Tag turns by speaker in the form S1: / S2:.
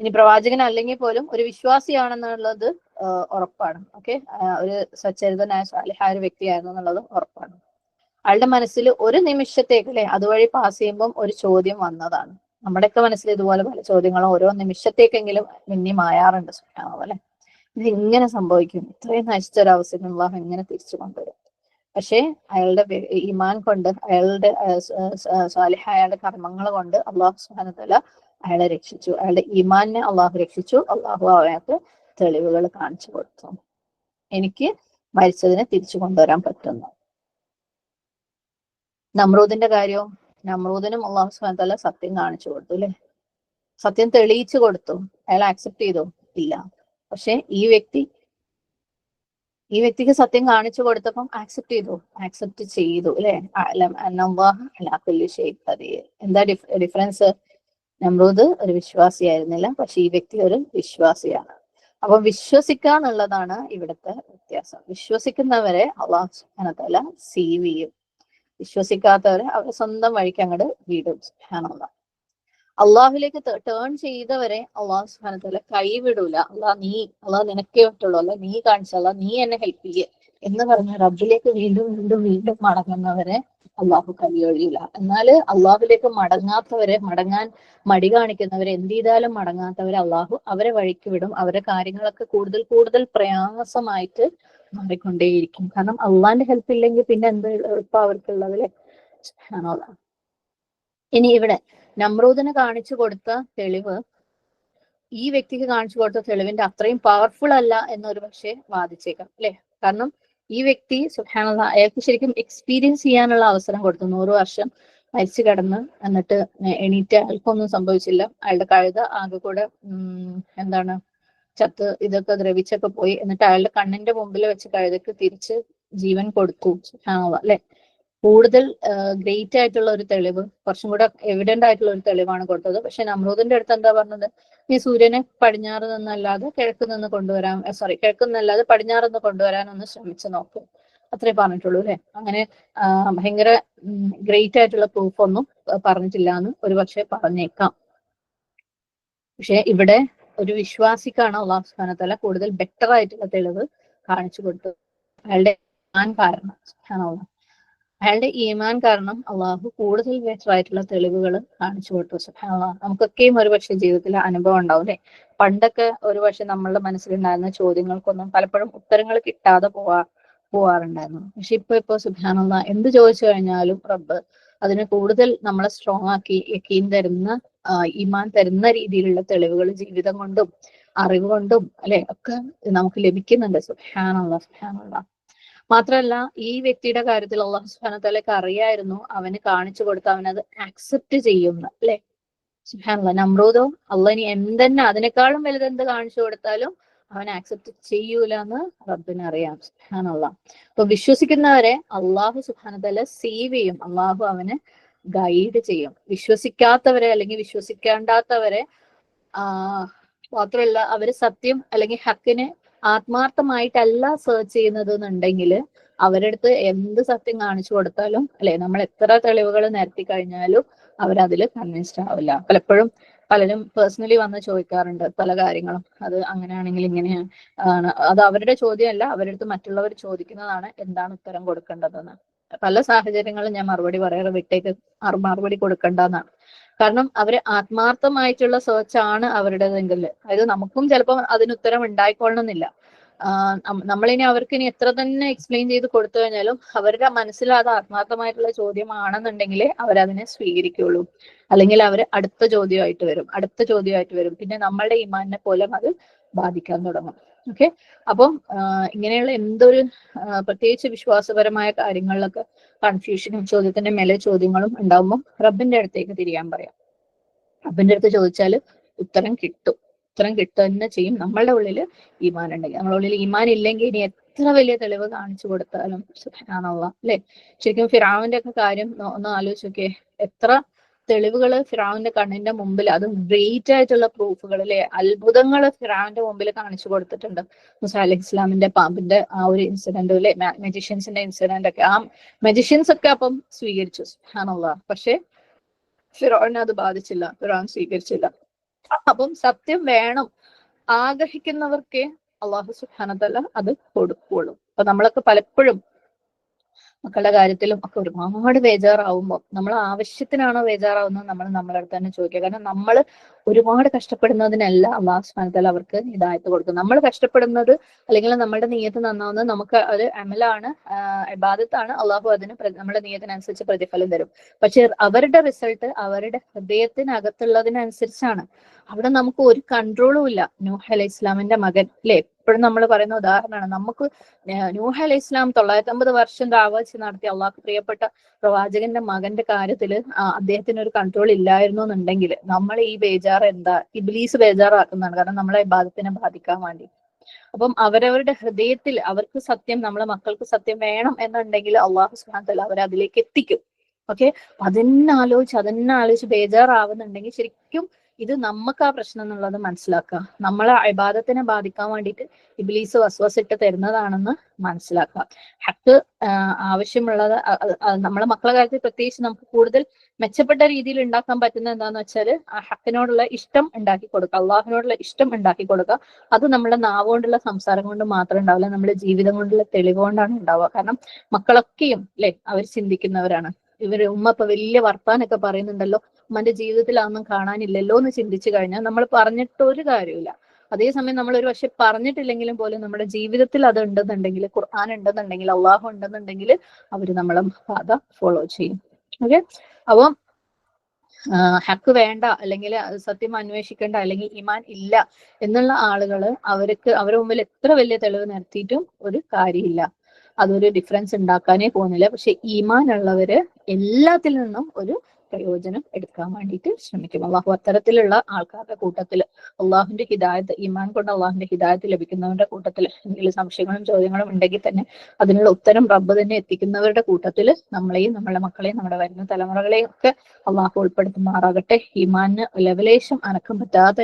S1: ഇനി പ്രവാചകൻ അല്ലെങ്കിൽ പോലും ഒരു വിശ്വാസിയാണെന്നുള്ളത് ഉറപ്പാണ്. ഓക്കെ? ഒരു സച്ചരിതനായ സാലിഹായ ഒരു വ്യക്തിയായിരുന്നു എന്നുള്ളത് ഉറപ്പാണ്. അയാളുടെ മനസ്സിൽ ഒരു നിമിഷത്തേക്ക് അല്ലെ അതുവഴി പാസ് ചെയ്യുമ്പം ഒരു ചോദ്യം വന്നതാണ്. നമ്മുടെയൊക്കെ മനസ്സിൽ ഇതുപോലെ പല ചോദ്യങ്ങളും ഓരോ നിമിഷത്തേക്കെങ്കിലും മിന്നി മായാറുണ്ട് അല്ലെ? ഇത് ഇങ്ങനെ സംഭവിക്കും. ഇത്രയും നശിച്ച ഒരു അവസരം അള്ളാഹു എങ്ങനെ തിരിച്ചു കൊണ്ടുവരും. പക്ഷേ അയാളുടെ ഈമാൻ കൊണ്ട് അയാളുടെ സാലിഹ അയാളുടെ കർമ്മങ്ങൾ കൊണ്ട് അള്ളാഹു സുഹാനത്തല അയാളെ രക്ഷിച്ചു. അയാളുടെ ഇമാനെ അള്ളാഹു രക്ഷിച്ചു. അള്ളാഹു അയാൾക്ക് തെളിവുകൾ കാണിച്ചു കൊടുത്തു. എനിക്ക് മരിച്ചതിനെ തിരിച്ചു കൊണ്ടുവരാൻ പറ്റുന്നു. നമ്രൂദിന്റെ കാര്യവും നമ്രൂദിനും അള്ളാഹു സുഹാനത്തല സത്യം കാണിച്ചു കൊടുത്തു അല്ലെ? സത്യം തെളിയിച്ചു കൊടുത്തു. അയാൾ ആക്സെപ്റ്റ് ചെയ്തു. ഇല്ല. പക്ഷെ ഈ വ്യക്തി ഈ വ്യക്തിക്ക് സത്യം കാണിച്ചു കൊടുത്തപ്പം ആക്സെപ്റ്റ് ചെയ്തു. ആക്സെപ്റ്റ് ചെയ്തു അല്ലെ? എന്താ ഡിഫറൻസ് നമ്രൂദ് ഒരു വിശ്വാസിയായിരുന്നില്ല പക്ഷെ ഈ വ്യക്തി ഒരു വിശ്വാസിയാണ്. അപ്പൊ വിശ്വസിക്കുക എന്നുള്ളതാണ് ഇവിടുത്തെ വ്യത്യാസം. വിശ്വസിക്കുന്നവരെ അള്ളാഹു സുഹാനത്തല സീവ് ചെയ്യും. വിശ്വസിക്കാത്തവരെ അവരെ സ്വന്തം വഴിക്ക് അങ്ങോട്ട് വിടും സുഹാനുള്ള അള്ളാഹുലേക്ക് ടേൺ ചെയ്തവരെ അള്ളാഹു സുഹാനത്തല കൈവിടൂല. അള്ളാഹ് നീ അള്ളാഹ് നിനക്കേ പറ്റുള്ളൂ. അല്ല നീ കാണിച്ചല്ല നീ എന്നെ ഹെൽപ്പ് ചെയ്യേ. എന്ന് പറഞ്ഞ റബ്ബിലേക്ക് വീണ്ടും വീണ്ടും വീണ്ടും മടങ്ങുന്നവരെ അള്ളാഹു കലിയൊഴിയില്ല എന്നാൽ അള്ളാഹുലേക്ക് മടങ്ങാത്തവരെ മടങ്ങാൻ മടി കാണിക്കുന്നവരെ എന്ത് ചെയ്താലും മടങ്ങാത്തവരെ അള്ളാഹു അവരെ വഴിക്ക് വിടും. അവരെ കാര്യങ്ങളൊക്കെ കൂടുതൽ കൂടുതൽ പ്രയാസമായിട്ട് മാറിക്കൊണ്ടേയിരിക്കും. കാരണം അള്ളാന്റെ ഹെൽപ്പ് ഇല്ലെങ്കിൽ പിന്നെ എന്ത് എളുപ്പം അവർക്കുള്ളതിലെ. ഇനി ഇവിടെ നമ്രൂദിന് കാണിച്ചു കൊടുത്ത തെളിവ് ഈ വ്യക്തിക്ക് കാണിച്ചു കൊടുത്ത തെളിവിന്റെ അത്രയും പവർഫുൾ അല്ല എന്നൊരു പക്ഷേ വാദിച്ചേക്കാം അല്ലെ? കാരണം ഈ വ്യക്തി സുഹാനുള്ള അയാൾക്ക് ശരിക്കും എക്സ്പീരിയൻസ് ചെയ്യാനുള്ള അവസരം കൊടുത്തു നൂറ് വർഷം മരിച്ചു കിടന്ന് എന്നിട്ട് എണീറ്റ് അയാൾക്കൊന്നും സംഭവിച്ചില്ല. അയാളുടെ കഴുത ആകെ കൂടെ എന്താണ് ചത്ത് ഇതൊക്കെ ദ്രവിച്ചൊക്കെ പോയി. എന്നിട്ട് അയാളുടെ കണ്ണിന്റെ മുമ്പിൽ വെച്ച് കഴുതക്ക് തിരിച്ച് ജീവൻ കൊടുത്തു. സുഖാനുള്ള അല്ലെ? കൂടുതൽ ഗ്രേറ്റ് ആയിട്ടുള്ള ഒരു തെളിവ് കുറച്ചും കൂടെ എവിഡന്റ് ആയിട്ടുള്ള ഒരു തെളിവാണ് കൊടുത്തത്. പക്ഷെ നമ്രൂദിന്റെ അടുത്ത് എന്താ പറഞ്ഞത്? ഈ സൂര്യനെ പടിഞ്ഞാറ് നിന്നല്ലാതെ കിഴക്ക് നിന്ന് കൊണ്ടുവരാൻ സോറി കിഴക്ക് നിന്നല്ലാതെ പടിഞ്ഞാറ് നിന്ന് കൊണ്ടുവരാനൊന്ന് ശ്രമിച്ചു നോക്കും. അത്രേ പറഞ്ഞിട്ടുള്ളൂ അല്ലെ? അങ്ങനെ ഭയങ്കര ഗ്രേറ്റ് ആയിട്ടുള്ള പ്രൂഫ് ഒന്നും പറഞ്ഞിട്ടില്ല എന്ന് ഒരു പക്ഷെ പറഞ്ഞേക്കാം. പക്ഷെ ഇവിടെ ഒരു വിശ്വാസിക്കാണ് അള്ളാഹു സ്ഥാനത്തല്ല കൂടുതൽ ബെറ്റർ ആയിട്ടുള്ള തെളിവ് കാണിച്ചു കൊടുത്തു അയാളുടെ കാരണം. അയാളുടെ ഈമാൻ കാരണം അള്ളാഹു കൂടുതൽ വ്യക്തമായിട്ടുള്ള തെളിവുകൾ കാണിച്ചു കൊടുത്തു. നമുക്കൊക്കെയും ഒരുപക്ഷെ ജീവിതത്തിൽ അനുഭവം ഉണ്ടാവും അല്ലെ? പണ്ടൊക്കെ ഒരുപക്ഷെ നമ്മളുടെ മനസ്സിലുണ്ടായിരുന്ന ചോദ്യങ്ങൾക്കൊന്നും പലപ്പോഴും ഉത്തരങ്ങൾ കിട്ടാതെ പോവാ പോവാറുണ്ടായിരുന്നു. പക്ഷെ ഇപ്പൊ ഇപ്പൊ സുബാനുള്ള എന്ത് ചോദിച്ചു കഴിഞ്ഞാലും റബ്ബ് അതിനെ കൂടുതൽ നമ്മളെ സ്ട്രോങ് ആക്കി യക്കീൻ തരുന്ന ഈമാൻ തരുന്ന രീതിയിലുള്ള തെളിവുകൾ ജീവിതം കൊണ്ടും അറിവ് കൊണ്ടും അല്ലെ ഒക്കെ നമുക്ക് ലഭിക്കുന്നുണ്ട്. സുഹാനുള്ള സുഹാനുള്ള മാത്രമല്ല ഈ വ്യക്തിയുടെ കാര്യത്തിൽ അള്ളാഹു സുഹാനത്തലക്ക് അറിയായിരുന്നു. അവന് കാണിച്ചു കൊടുത്ത അവനത് ആക്സെപ്റ്റ് ചെയ്യുന്ന അല്ലെ? സുഹാനുള്ള നമ്രൂദോ അള്ളഹനി എന്തെന്നെ അതിനേക്കാളും വലുതെന്ത് കാണിച്ചു കൊടുത്താലും അവൻ ആക്സെപ്റ്റ് ചെയ്യൂല എന്ന് റബ്ബിന് അറിയാം സുഹാനുള്ള അപ്പൊ വിശ്വസിക്കുന്നവരെ അള്ളാഹു സുഹാനത്തല സേവ് ചെയ്യും അള്ളാഹു അവന് ഗൈഡ് ചെയ്യും. വിശ്വസിക്കാത്തവരെ അല്ലെങ്കിൽ വിശ്വസിക്കേണ്ടാത്തവരെ മാത്രമല്ല അവർ സത്യം അല്ലെങ്കിൽ ഹക്കിനെ ആത്മാർത്ഥമായിട്ടല്ല സെർച്ച് ചെയ്യുന്നത് എന്നുണ്ടെങ്കിൽ അവരടുത്ത് എന്ത് സത്യം കാണിച്ചു കൊടുത്താലും അല്ലെ നമ്മൾ എത്ര തെളിവുകൾ നിരത്തി കഴിഞ്ഞാലും അവരതിൽ കൺവിൻസ്ഡ് ആവില്ല. പലപ്പോഴും പലരും പേഴ്സണലി വന്ന് ചോദിക്കാറുണ്ട് പല കാര്യങ്ങളും. അത് അങ്ങനെയാണെങ്കിൽ ഇങ്ങനെയാണ്. അത് അവരുടെ ചോദ്യമല്ല അവരടുത്ത് മറ്റുള്ളവർ ചോദിക്കുന്നതാണ് എന്താണ് ഉത്തരം കൊടുക്കേണ്ടതെന്ന്. പല സാഹചര്യങ്ങളും ഞാൻ മറുപടി പറയാറ് വിട്ടേക്ക് മറു- മറുപടി കൊടുക്കണ്ടെന്നാണ് കാരണം അവർ ആത്മാർത്ഥമായിട്ടുള്ള സെർച്ച് ആണ് അവരുടേതെങ്കിൽ. അതായത് നമുക്കും ചിലപ്പോൾ അതിന് ഉത്തരം ഉണ്ടായിക്കൊള്ളണമെന്നില്ല നമ്മളിനി അവർക്ക് ഇനി എത്ര തന്നെ എക്സ്പ്ലെയിൻ ചെയ്ത് കൊടുത്തു കഴിഞ്ഞാലും അവരുടെ മനസ്സിൽ അത് ആത്മാർത്ഥമായിട്ടുള്ള ചോദ്യമാണെന്നുണ്ടെങ്കിൽ അവരതിനെ സ്വീകരിക്കുള്ളൂ. അല്ലെങ്കിൽ അവർ അടുത്ത ചോദ്യമായിട്ട് വരും. അടുത്ത ചോദ്യമായിട്ട് വരും. പിന്നെ നമ്മളുടെ ഇമാനിനെ പോലും അത് ബാധിക്കാൻ തുടങ്ങും. ഓക്കെ. അപ്പം ഇങ്ങനെയുള്ള എന്തൊരു പ്രത്യേകിച്ച് വിശ്വാസപരമായ കാര്യങ്ങളിലൊക്കെ കൺഫ്യൂഷനും ചോദ്യത്തിന്റെ മേലെ ചോദ്യങ്ങളും ഉണ്ടാവുമ്പോൾ റബ്ബിന്റെ അടുത്തേക്ക് തിരിയാൻ പറയാം. റബ്ബിന്റെ അടുത്ത് ചോദിച്ചാൽ ഉത്തരം കിട്ടും. ഉത്തരം കിട്ടുക തന്നെ ചെയ്യും. നമ്മളുടെ ഉള്ളിൽ ഈമാൻ ഉണ്ടെങ്കിൽ നമ്മളെ ഉള്ളിൽ ഈമാൻ ഇല്ലെങ്കിൽ ഇനി എത്ര വലിയ തെളിവ് കാണിച്ചു കൊടുത്താലും സുബ്ഹാനല്ല അല്ലെ? ശരിക്കും ഫിറാവിന്റെ ഒക്കെ കാര്യം ഒന്ന് ഒന്ന് ആലോചിച്ച് നോക്കിയേ. എത്ര തെളിവുകൾ ഫിറാവിന്റെ കണ്ണിന്റെ മുമ്പിൽ അതും ഗ്രേറ്റ് ആയിട്ടുള്ള പ്രൂഫുകൾ അല്ലെ അത്ഭുതങ്ങൾ ഫിറാവിന്റെ മുമ്പിൽ കാണിച്ചു കൊടുത്തിട്ടുണ്ട്. മുസ അലഹി ഇസ്ലാമിന്റെ പാമ്പിന്റെ ആ ഒരു ഇൻസിഡന്റ് അല്ലെ മെജിഷ്യൻസിന്റെ ഇൻസിഡന്റ് ഒക്കെ. ആ മെജിഷ്യൻസ് ഒക്കെ അപ്പം സ്വീകരിച്ചു ആണല്ലോ പക്ഷെ ഫിറോനെ അത് ബാധിച്ചില്ല ഫിറോൻ സ്വീകരിച്ചില്ല. അപ്പം സത്യം വേണം ആഗ്രഹിക്കുന്നവർക്കേ അള്ളാഹു സുഹാനതല്ല അത് കൊടുക്കുള്ളൂ അപ്പൊ നമ്മളൊക്കെ പലപ്പോഴും മക്കളുടെ കാര്യത്തിലും ഒക്കെ ഒരുപാട് ബേജാറാവുമ്പോൾ നമ്മൾ ആവശ്യത്തിനാണോ ബേജാറാവുന്നത് നമ്മൾ നമ്മളെ അടുത്ത് തന്നെ ചോദിക്കുക. കാരണം നമ്മൾ ഒരുപാട് കഷ്ടപ്പെടുന്നതിനല്ല അള്ളാഹു സ്ഥാനത്തിൽ അവർക്ക് ഇതായിട്ട് കൊടുക്കും നമ്മൾ കഷ്ടപ്പെടുന്നത് അല്ലെങ്കിൽ നമ്മുടെ നീയത്ത് നന്നാവുന്നത് നമുക്ക് ഒരു അമലാണ് ഇബാദത്താണ്. അള്ളാഹു അതിന് നമ്മുടെ നീയത്തിനനുസരിച്ച് പ്രതിഫലം തരും. പക്ഷെ അവരുടെ റിസൾട്ട് അവരുടെ ഹൃദയത്തിനകത്തുള്ളതിനനുസരിച്ചാണ്. അവിടെ നമുക്ക് ഒരു കൺട്രോളും ഇല്ല. നൂഹ് അലൈഹി ഇസ്ലാമിന്റെ മകൻ അല്ലെ? എപ്പോഴും നമ്മൾ പറയുന്ന ഉദാഹരണമാണ്. നമുക്ക് നൂഹ് അലൈഹി ഇസ്ലാം തൊള്ളായിരത്തി അമ്പത് വർഷം ദാവാച്ച് നടത്തി അള്ളാഹ് പ്രിയപ്പെട്ട പ്രവാചകന്റെ മകന്റെ കാര്യത്തിൽ അദ്ദേഹത്തിന് ഒരു കൺട്രോൾ ഇല്ലായിരുന്നു എന്നുണ്ടെങ്കിൽ നമ്മൾ ഈ ബേജാർ എന്താ ഇബ്ലീസ് ബേജാറാക്കുന്നതാണ്. കാരണം നമ്മളെ ഇബാദത്തിനെ ബാധിക്കാൻ വേണ്ടി. അപ്പം അവരവരുടെ ഹൃദയത്തിൽ അവർക്ക് സത്യം നമ്മളെ മക്കൾക്ക് സത്യം വേണം എന്നുണ്ടെങ്കിൽ അള്ളാഹു സുഹാന്തല അവരെ അതിലേക്ക് എത്തിക്കും. ഓക്കെ? അതന്നെ ആലോചിച്ച് അതന്നെ ആലോചിച്ച് ബേജാറാവുന്നുണ്ടെങ്കിൽ ശരിക്കും ഇത് നമുക്ക് ആ പ്രശ്നം എന്നുള്ളത് മനസ്സിലാക്കുക. നമ്മളെ ഇബാദത്തിനെ ബാധിക്കാൻ വേണ്ടിയിട്ട് ഇബ്ലീസ് വസ്വസിട്ട് തരുന്നതാണെന്ന് മനസ്സിലാക്കുക. ഹക്ക് ആവശ്യമുള്ളത് നമ്മളെ മക്കളെ കാര്യത്തിൽ പ്രത്യേകിച്ച് നമുക്ക് കൂടുതൽ മെച്ചപ്പെട്ട രീതിയിൽ ഉണ്ടാക്കാൻ പറ്റുന്ന എന്താന്ന് വെച്ചാൽ ആ ഹക്കിനോടുള്ള ഇഷ്ടം ഉണ്ടാക്കി കൊടുക്കുക. അള്ളാഹിനോടുള്ള ഇഷ്ടം ഉണ്ടാക്കി കൊടുക്കുക. അത് നമ്മുടെ നാവ് കൊണ്ടുള്ള സംസാരം കൊണ്ട് മാത്രം ഉണ്ടാവില്ല. നമ്മുടെ ജീവിതം കൊണ്ടുള്ള തെളിവ് കൊണ്ടാണ് ഉണ്ടാവുക. കാരണം മക്കളൊക്കെയും അല്ലെ അവർ ചിന്തിക്കുന്നവരാണ്. ഇവർ ഉമ്മ ഇപ്പൊ വലിയ വർത്താനൊക്കെ പറയുന്നുണ്ടല്ലോ. ഉമ്മന്റെ ജീവിതത്തിൽ അതൊന്നും കാണാനില്ലല്ലോ എന്ന് ചിന്തിച്ചു കഴിഞ്ഞാൽ നമ്മൾ പറഞ്ഞിട്ട് ഒരു കാര്യമില്ല അതേസമയം നമ്മൾ ഒരു പക്ഷെ പറഞ്ഞിട്ടില്ലെങ്കിലും പോലും നമ്മുടെ ജീവിതത്തിൽ അത് ഉണ്ടെന്നുണ്ടെങ്കിൽ ഖുർആൻ ഉണ്ടെന്നുണ്ടെങ്കിൽ അള്ളാഹു ഉണ്ടെന്നുണ്ടെങ്കിൽ അവർ നമ്മളെ പാത ഫോളോ ചെയ്യും. ഓക്കെ അപ്പം ഹക്ക് വേണ്ട അല്ലെങ്കിൽ സത്യം അന്വേഷിക്കേണ്ട അല്ലെങ്കിൽ ഇമാൻ ഇല്ല എന്നുള്ള ആളുകൾ അവർക്ക് അവരുടെ മുമ്പിൽ എത്ര വലിയ തെളിവ് നിരത്തിയിട്ടും ഒരു കാര്യമില്ല. അതൊരു ഡിഫറൻസ് ഉണ്ടാക്കാനേ പോകുന്നില്ല. പക്ഷെ ഈമാൻ ഉള്ളവര് എല്ലാത്തിൽ നിന്നും ഒരു പ്രയോജനം എടുക്കാൻ വേണ്ടിയിട്ട് ശ്രമിക്കും. അള്ളാഹു അത്തരത്തിലുള്ള ആൾക്കാരുടെ കൂട്ടത്തിൽ അള്ളാഹുന്റെ ഹിദായത്ത് ഈമാൻ കൊണ്ട് അള്ളാഹുന്റെ ഹിദായത്ത് ലഭിക്കുന്നവരുടെ കൂട്ടത്തിൽ എന്തെങ്കിലും സംശയങ്ങളും ചോദ്യങ്ങളും ഉണ്ടെങ്കിൽ തന്നെ അതിനുള്ള ഉത്തരം റബ്ബ് തന്നെ എത്തിക്കുന്നവരുടെ കൂട്ടത്തിൽ നമ്മളെയും നമ്മളെ മക്കളെയും നമ്മുടെ വരുന്ന തലമുറകളെയും ഒക്കെ അള്ളാഹു ഉൾപ്പെടുത്തുമാറാകട്ടെ. ഈമാന് ലെവലേശം അനക്കം പറ്റാത്ത